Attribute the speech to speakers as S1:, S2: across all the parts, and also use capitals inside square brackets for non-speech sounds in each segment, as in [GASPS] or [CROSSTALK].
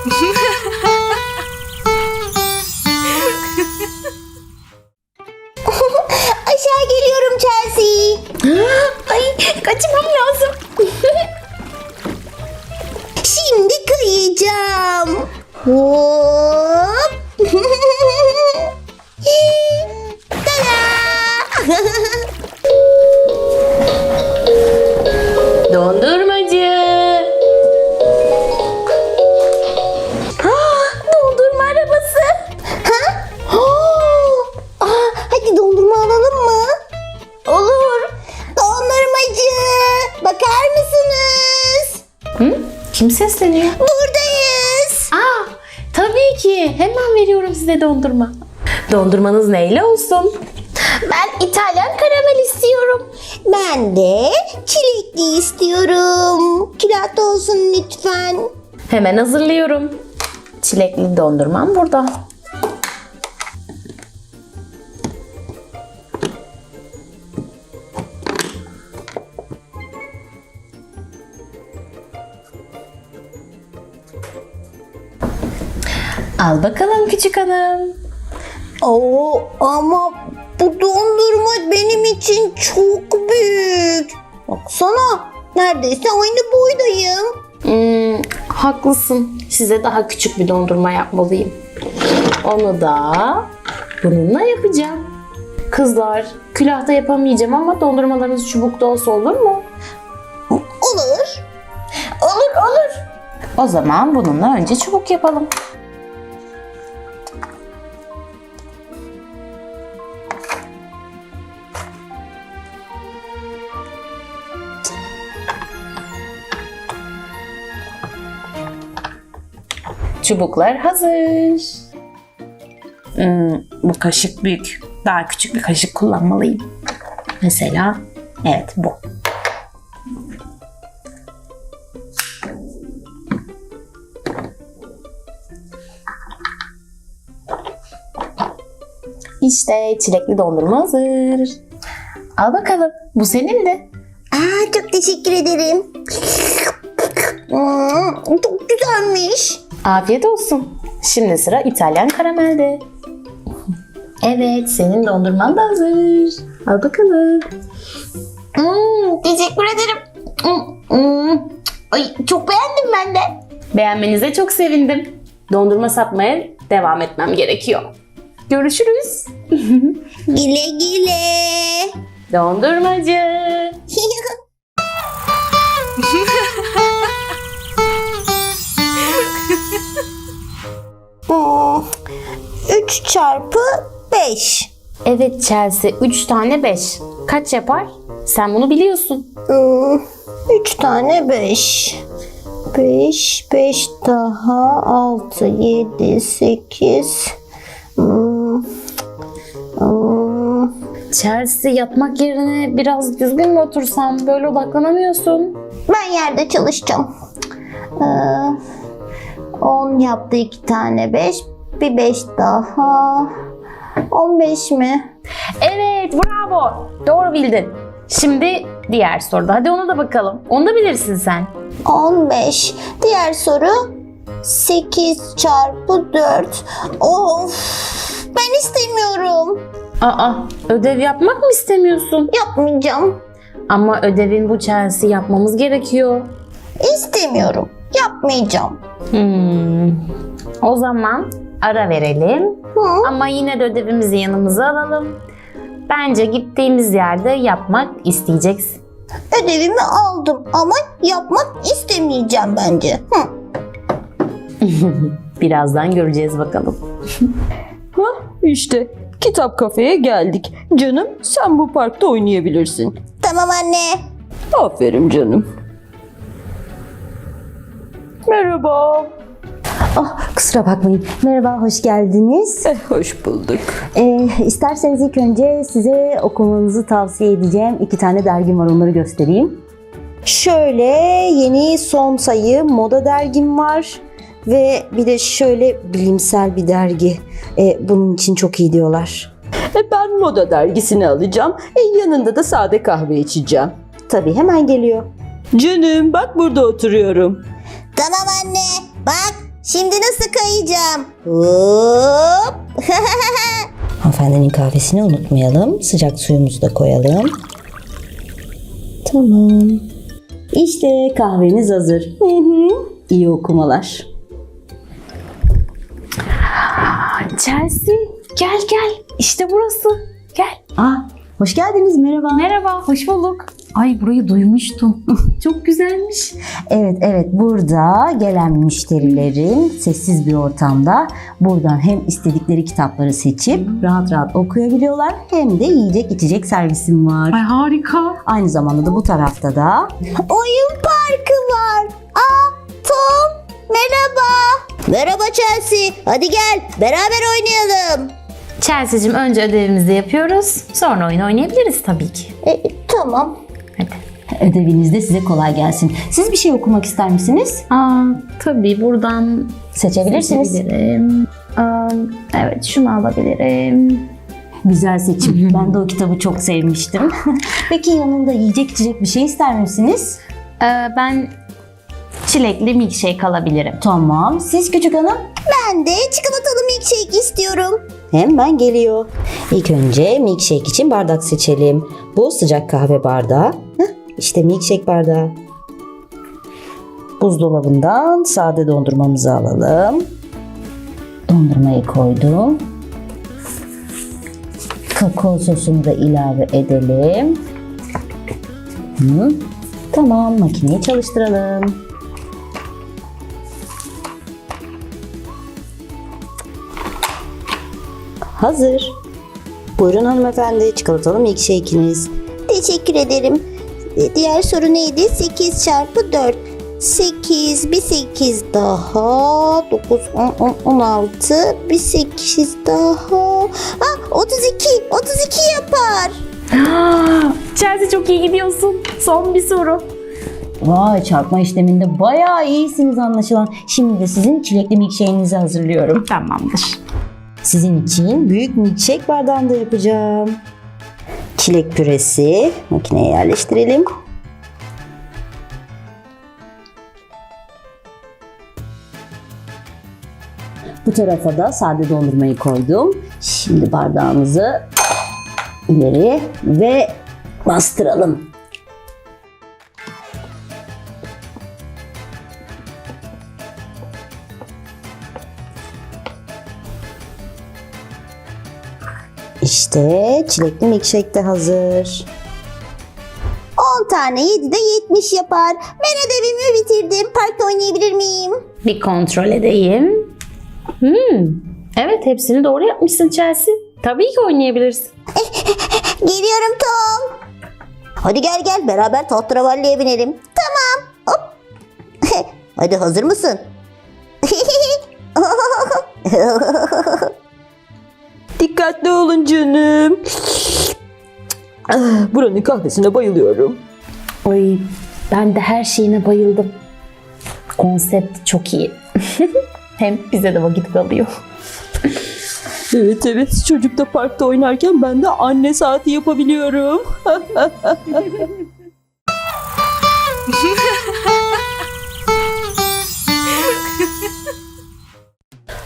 S1: [LAUGHS] Aşağı geliyorum Chelsea. [GASPS] Ay kaçmam lazım. [LAUGHS] Şimdi kayacağım. Hop.
S2: Sesleniyor?
S1: Buradayız.
S2: Aa, tabii ki. Hemen veriyorum size dondurma. Dondurmanız neyle olsun?
S1: Ben İtalyan karamel istiyorum. Ben de çilekli istiyorum. Kilat olsun lütfen.
S2: Hemen hazırlıyorum. Çilekli dondurmam burada. Al bakalım küçük hanım.
S1: Oo, ama bu dondurma benim için çok büyük. Baksana neredeyse aynı boydayım.
S2: Hmm, haklısın. Size daha küçük bir dondurma yapmalıyım. Onu da bununla yapacağım. Kızlar, külahta yapamayacağım ama dondurmalarınız çubukta olsa olur mu?
S1: Olur. Olur olur.
S2: O zaman bununla önce çubuk yapalım. Çubuklar hazır. Hmm, bu kaşık büyük. Daha küçük bir kaşık kullanmalıyım. Mesela evet bu. İşte çilekli dondurma hazır. Al bakalım. Bu senin de.
S1: Aa, çok teşekkür ederim. Çok güzelmiş.
S2: Afiyet olsun. Şimdi sıra İtalyan karamelde. Evet, senin dondurman da hazır. Al bakalım.
S1: Hmm, teşekkür ederim. Hmm, hmm. Ay, çok beğendim ben de.
S2: Beğenmenize çok sevindim. Dondurma satmaya devam etmem gerekiyor. Görüşürüz. [LAUGHS]
S1: Güle güle.
S2: Dondurmacı. [LAUGHS]
S1: çarpı 5.
S2: Evet Chelsea, 3 tane 5. Kaç yapar? Sen bunu biliyorsun.
S1: 3 tane 5. 5, 5 daha 6, 7, 8. Hmm. Hmm.
S2: Chelsea yatmak yerine biraz düzgün mü otursam? Böyle odaklanamıyorsun.
S1: Ben yerde çalışacağım. Ee, 10 yaptı 2 tane 5. Bir 5 daha. 15 mi?
S2: Evet bravo. Doğru bildin. Şimdi diğer soruda. Hadi ona da bakalım. Onu da bilirsin sen.
S1: 15. Diğer soru 8 çarpı 4. Of. Ben istemiyorum.
S2: Aa ödev yapmak mı istemiyorsun?
S1: Yapmayacağım.
S2: Ama ödevin bu Chelsea yapmamız gerekiyor.
S1: İstemiyorum. Yapmayacağım.
S2: Hmm. O zaman ara verelim.
S1: Hı?
S2: Ama yine de ödevimizi yanımıza alalım. Bence gittiğimiz yerde yapmak isteyeceksin.
S1: Ödevimi aldım ama yapmak istemeyeceğim bence. Hı. [LAUGHS]
S2: Birazdan göreceğiz bakalım. [LAUGHS]
S3: Hah işte kitap kafeye geldik. Canım sen bu parkta oynayabilirsin.
S1: Tamam anne.
S3: Aferin canım. Merhaba.
S4: Ah, kusura bakmayın. Merhaba, hoş geldiniz.
S3: Eh, hoş bulduk.
S4: Ee, isterseniz ilk önce size okumanızı tavsiye edeceğim iki tane dergim var, onları göstereyim. Şöyle yeni son sayı moda dergim var ve bir de şöyle bilimsel bir dergi. Ee, bunun için çok iyi diyorlar.
S3: E, ben moda dergisini alacağım. E, yanında da sade kahve içeceğim.
S4: Tabii hemen geliyor.
S3: Canım bak burada oturuyorum.
S1: Tamam anne. Bak
S5: Şimdi nasıl kayacağım? Hop. [LAUGHS]
S1: Hanımefendinin kahvesini unutmayalım. Sıcak suyumuzu da koyalım. Tamam. İşte kahveniz hazır. Hı hı. İyi okumalar.
S2: Chelsea gel gel. İşte burası. Gel.
S1: Aa, hoş geldiniz. Merhaba.
S2: Merhaba, hoş bulduk. Ay burayı duymuştum. [LAUGHS] Çok güzelmiş.
S1: Evet evet burada gelen müşterilerin sessiz bir ortamda buradan hem istedikleri kitapları seçip rahat rahat okuyabiliyorlar hem de yiyecek içecek servisim var.
S2: Ay harika.
S1: Aynı zamanda da bu tarafta da
S5: Oyun parkı var. Aa Tom merhaba. Merhaba Chelsea. Hadi gel beraber oynayalım.
S2: Chelsea'cim önce ödevimizi yapıyoruz. Sonra oyun oynayabiliriz tabii ki.
S5: E, tamam.
S1: Ödevinizde size kolay gelsin. Siz bir şey okumak ister misiniz?
S2: Aa, tabii buradan
S1: Seçebilirsiniz.
S2: seçebilirim. Aa, evet şunu alabilirim.
S1: Güzel seçim. [LAUGHS] Ben de o kitabı çok sevmiştim. [LAUGHS] Peki yanında yiyecek içecek bir şey ister misiniz?
S2: Ee, ben çilekli milkshake alabilirim.
S1: Tamam. Siz küçük hanım?
S5: Ben de çikolatalı milkshake istiyorum.
S1: Hemen geliyor. İlk önce milkshake için bardak seçelim. Bu sıcak kahve bardağı. Heh, işte milkshake bardağı. Buzdolabından sade dondurmamızı alalım. Dondurmayı koydum. Kakao sosunu da ilave edelim. Hı. Tamam, makineyi çalıştıralım. Hazır. Buyurun hanımefendi, çikolatalı milkshake'iniz.
S5: Teşekkür ederim. E, Diğer soru neydi? 8 çarpı 4. 8, bir 8 daha. 9, 10, 10, 16. Bir 8 daha. Ah, 32. 32 yapar. [GASPS]
S2: Chelsea çok iyi gidiyorsun. Son bir soru.
S1: Vay çarpma işleminde bayağı iyisiniz anlaşılan. Şimdi de sizin çilekli milkshake'inizi hazırlıyorum.
S2: Tamamdır.
S1: Sizin için büyük milkshake bardağında yapacağım. Çilek püresi makineye yerleştirelim. Bu tarafa da sade dondurmayı koydum. Şimdi bardağımızı ileri ve bastıralım. İşte çilekli milkshake de hazır.
S5: 10 tane 7 de 70 yapar. Ben ödevimi bitirdim. Parkta oynayabilir miyim?
S2: Bir kontrol edeyim. Hmm. Evet hepsini doğru yapmışsın Chelsea. Tabii ki oynayabilirsin. [LAUGHS]
S5: Geliyorum Tom. Hadi gel gel beraber tahterevalliye binelim. Tamam. Hop. [LAUGHS] Hadi hazır mısın? [LAUGHS]
S6: Dikkatli olun canım. Ah, Buranın kahvesine bayılıyorum.
S2: Oy ben de her şeyine bayıldım. Konsept çok iyi. [LAUGHS] Hem bize de vakit kalıyor.
S6: Evet evet çocuk da parkta oynarken ben de anne saati yapabiliyorum. [LAUGHS]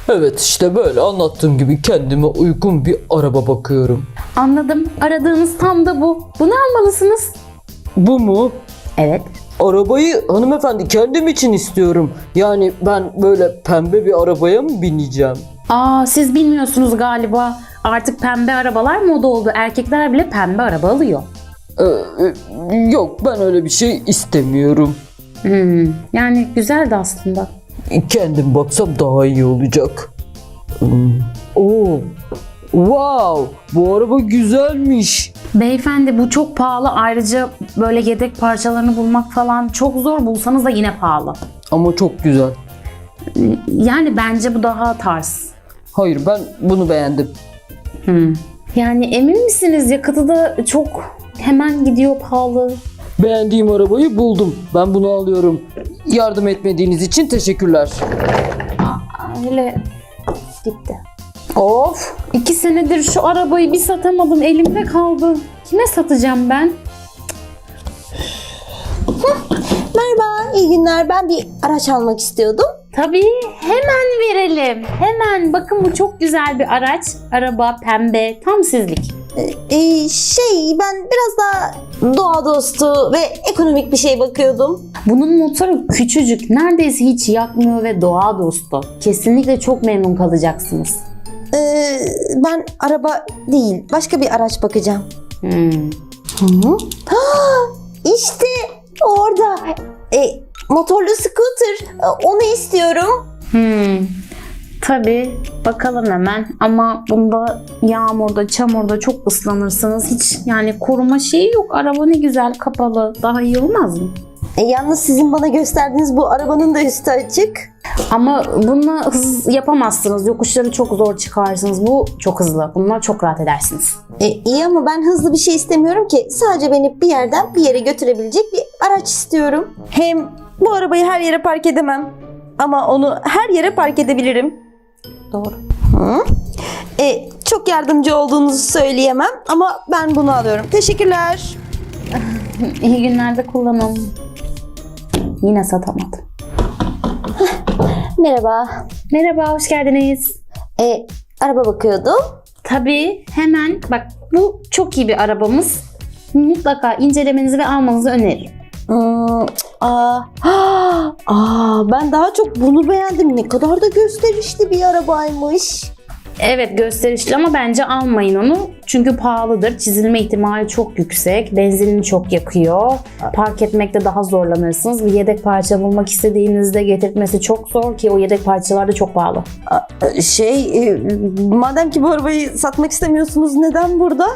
S3: Evet işte böyle anlattığım gibi kendime uygun bir araba bakıyorum.
S2: Anladım. Aradığınız tam da bu. Bunu almalısınız.
S3: Bu mu?
S2: Evet.
S3: Arabayı hanımefendi kendim için istiyorum. Yani ben böyle pembe bir arabaya mı bineceğim?
S2: Aa siz bilmiyorsunuz galiba. Artık pembe arabalar moda oldu. Erkekler bile pembe araba alıyor.
S3: Ee, e, yok ben öyle bir şey istemiyorum.
S2: Hmm, yani güzeldi aslında.
S3: Kendim baksam daha iyi olacak. Hmm. Oo. Wow, bu araba güzelmiş.
S2: Beyefendi bu çok pahalı. Ayrıca böyle yedek parçalarını bulmak falan çok zor. Bulsanız da yine pahalı.
S3: Ama çok güzel.
S2: Yani bence bu daha tarz.
S3: Hayır ben bunu beğendim.
S2: Yani emin misiniz? Yakıtı da çok hemen gidiyor pahalı.
S3: Beğendiğim arabayı buldum. Ben bunu alıyorum. Yardım etmediğiniz için teşekkürler.
S2: Öyle gitti. Of! iki senedir şu arabayı bir satamadım. Elimde kaldı. Kime satacağım ben?
S5: Merhaba, iyi günler. Ben bir araç almak istiyordum.
S2: Tabii hemen verelim. Hemen bakın bu çok güzel bir araç. Araba pembe tam sizlik.
S1: Ee, şey ben biraz daha doğa dostu ve ekonomik bir şey bakıyordum.
S2: Bunun motoru küçücük. Neredeyse hiç yakmıyor ve doğa dostu. Kesinlikle çok memnun kalacaksınız.
S1: Ee, ben araba değil başka bir araç bakacağım.
S2: Hmm.
S1: Hı? işte orada. E, motorlu scooter. E, Onu istiyorum.
S2: Hmm. Tabii bakalım hemen ama bunda yağmurda çamurda çok ıslanırsınız. Hiç yani koruma şeyi yok. Araba ne güzel kapalı. Daha iyi olmaz mı?
S1: E, yalnız sizin bana gösterdiğiniz bu arabanın da üstü açık.
S2: Ama bununla hız yapamazsınız. Yokuşları çok zor çıkarsınız. Bu çok hızlı. Bununla çok rahat edersiniz.
S1: E, iyi ama ben hızlı bir şey istemiyorum ki. Sadece beni bir yerden bir yere götürebilecek bir araç istiyorum. Hem bu arabayı her yere park edemem. Ama onu her yere park edebilirim.
S2: Doğru.
S1: Hı? E, çok yardımcı olduğunuzu söyleyemem ama ben bunu alıyorum. Teşekkürler. [LAUGHS]
S2: İyi günlerde kullanın. Yine satamadım.
S1: Merhaba.
S2: Merhaba, hoş geldiniz.
S1: E, araba bakıyordum.
S2: Tabii hemen bak bu çok iyi bir arabamız. Mutlaka incelemenizi ve almanızı öneririm.
S1: Hmm, aa, [GASPS] aa, ben daha çok bunu beğendim. Ne kadar da gösterişli bir arabaymış.
S2: Evet gösterişli ama bence almayın onu. Çünkü pahalıdır. Çizilme ihtimali çok yüksek. Benzinini çok yakıyor. Park etmekte daha zorlanırsınız. Bir yedek parça bulmak istediğinizde getirtmesi çok zor ki o yedek parçalar da çok pahalı.
S1: Şey, e, madem ki bu arabayı satmak istemiyorsunuz neden burada?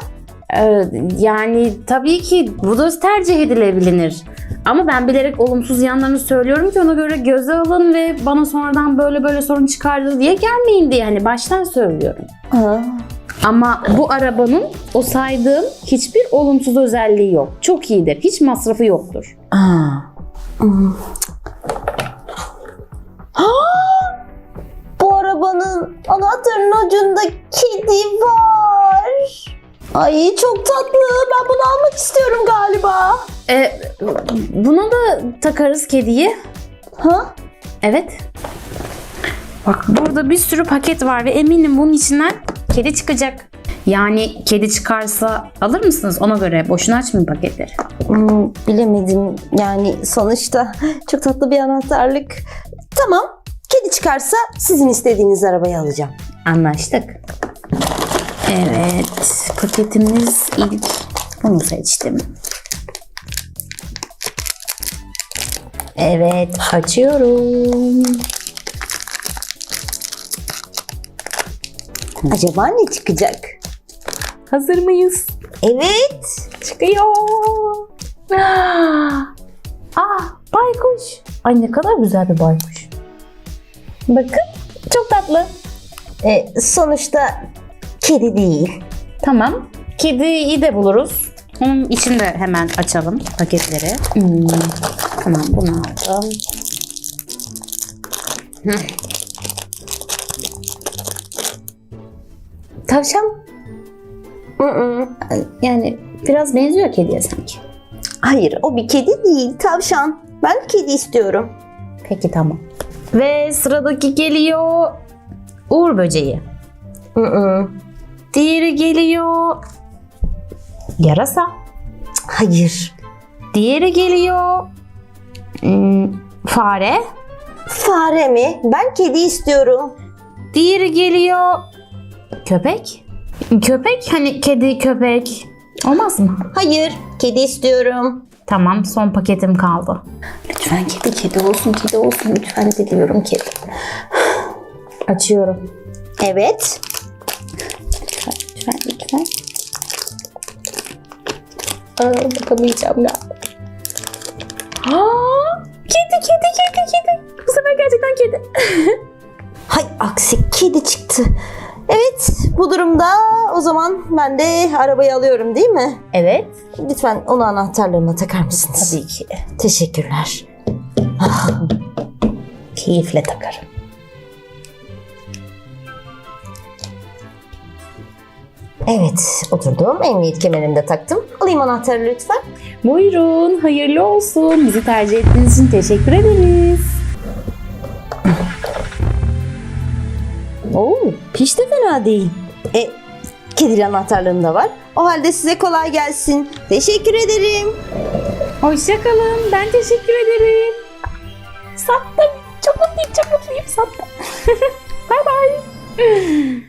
S2: Ee, yani tabii ki bu da tercih edilebilir. Ama ben bilerek olumsuz yanlarını söylüyorum ki ona göre göze alın ve bana sonradan böyle böyle sorun çıkardı diye gelmeyin diye hani baştan söylüyorum.
S1: Ha.
S2: Ama bu arabanın o saydığım hiçbir olumsuz özelliği yok. Çok iyidir. Hiç masrafı yoktur.
S1: Aa. Hmm. Bu arabanın anahtarının ucunda kedi var. Ay çok tatlı. Ben bunu almak istiyorum galiba.
S2: Ee, buna da takarız kediyi.
S1: Ha?
S2: Evet. Bak burada bir sürü paket var ve eminim bunun içinden kedi çıkacak. Yani kedi çıkarsa alır mısınız? Ona göre boşuna açmayın paketleri.
S1: Hmm, bilemedim. Yani sonuçta [LAUGHS] çok tatlı bir anahtarlık. Tamam. Kedi çıkarsa sizin istediğiniz arabayı alacağım.
S2: Anlaştık. Evet. Paketimiz ilk bunu seçtim. Evet. Açıyorum.
S1: Acaba ne çıkacak?
S2: Hazır mıyız?
S1: Evet.
S2: Çıkıyor. [GASPS] Ah, baykuş. Ay ne kadar güzel bir baykuş. Bakın çok tatlı.
S1: E, sonuçta kedi değil.
S2: Tamam. Kediyi de buluruz. Onun için de hemen açalım paketleri. Hmm, Tamam bunu aldım. Heh. Tavşan.
S1: Mm-mm.
S2: Yani biraz benziyor kediye sanki.
S1: Hayır o bir kedi değil tavşan. Ben kedi istiyorum.
S2: Peki tamam. Ve sıradaki geliyor Uğur böceği.
S1: Mm-mm.
S2: Diğeri geliyor yarasa.
S1: Hayır.
S2: Diğeri geliyor hmm, fare.
S1: Fare mi? Ben kedi istiyorum.
S2: Diğeri geliyor köpek. Köpek hani kedi köpek. Olmaz mı?
S1: Hayır. Kedi istiyorum.
S2: Tamam son paketim kaldı. Lütfen kedi kedi olsun kedi olsun lütfen diliyorum kedi. Açıyorum.
S1: Evet.
S2: Lütfen lütfen. Aa, bakamayacağım ya. Aa, kedi kedi kedi kedi. Bu sefer gerçekten kedi. [LAUGHS]
S1: Hay aksi kedi çıktı. Evet bu durumda o zaman ben de arabayı alıyorum değil mi?
S2: Evet.
S1: Lütfen onu anahtarlarına takar mısınız?
S2: Tabii ki.
S1: Teşekkürler.
S2: Keyifle takarım.
S1: Evet oturdum. Emniyet kemerimi de taktım. Alayım anahtarı lütfen.
S2: Buyurun, hayırlı olsun. Bizi tercih ettiğiniz için teşekkür ederiz.
S1: Oo, hiç de fena değil. E, kedili anahtarlığım da var. O halde size kolay gelsin. Teşekkür ederim.
S2: Hoşçakalın. Ben teşekkür ederim. Sattım. Çok mutluyum, çok mutluyum. Sattım. [LAUGHS] bay bay.